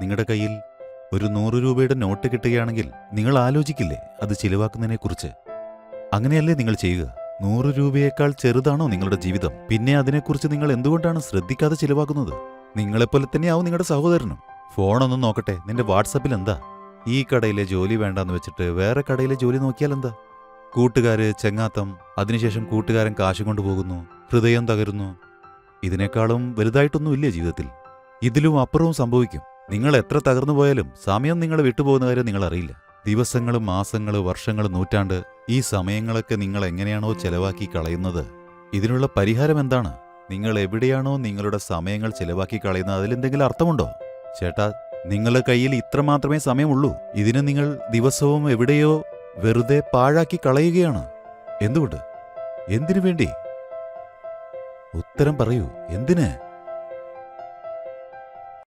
നിങ്ങളുടെ കയ്യിൽ ഒരു നൂറ് രൂപയുടെ നോട്ട് കിട്ടുകയാണെങ്കിൽ നിങ്ങൾ ആലോചിക്കില്ലേ അത് ചിലവാക്കുന്നതിനെക്കുറിച്ച്? അങ്ങനെയല്ലേ നിങ്ങൾ ചെയ്യുക? നൂറ് രൂപയേക്കാൾ ചെറുതാണോ നിങ്ങളുടെ ജീവിതം? പിന്നെ അതിനെക്കുറിച്ച് നിങ്ങൾ എന്തുകൊണ്ടാണ് ശ്രദ്ധിക്കാതെ ചിലവാക്കുന്നത്? നിങ്ങളെപ്പോലെ തന്നെയാവും നിങ്ങളുടെ സഹോദരനും. ഫോണൊന്നും നോക്കട്ടെ നിന്റെ വാട്സപ്പിൽ എന്താ? ഈ കടയിലെ ജോലി വേണ്ടാന്ന് വെച്ചിട്ട് വേറെ കടയിലെ ജോലി നോക്കിയാൽ എന്താ? കൂട്ടുകാര് ചെങ്ങാത്തം അതിനുശേഷം കൂട്ടുകാരൻ കാശ് കൊണ്ടുപോകുന്നു ഹൃദയം തകരുന്നു. ഇതിനേക്കാളും വലുതായിട്ടൊന്നുമില്ല ജീവിതത്തിൽ? ഇതിലും അപ്പുറവും സംഭവിക്കും. നിങ്ങൾ എത്ര തകർന്നു പോയാലും സമയം നിങ്ങൾ വിട്ടുപോകുന്ന കാര്യം നിങ്ങൾ അറിയില്ല. ദിവസങ്ങളും മാസങ്ങളും വർഷങ്ങളും നൂറ്റാണ്ട് ഈ സമയങ്ങളൊക്കെ നിങ്ങൾ എങ്ങനെയാണോ ചെലവാക്കി കളയുന്നത്? ഇതിനുള്ള പരിഹാരം എന്താണ്? നിങ്ങൾ എവിടെയാണോ നിങ്ങളുടെ സമയങ്ങൾ ചെലവാക്കി കളയുന്നത് അതിലെന്തെങ്കിലും അർത്ഥമുണ്ടോ? ചേട്ടാ നിങ്ങളുടെ കയ്യിൽ ഇത്ര മാത്രമേ സമയമുള്ളൂ. ഇതിന് നിങ്ങൾ ദിവസവും എവിടെയോ വെറുതെ പാഴാക്കി കളയുകയാണ്. എന്തുകൊണ്ട്? എന്തിനു വേണ്ടി? ഉത്തരം പറയൂ. എന്തിന്?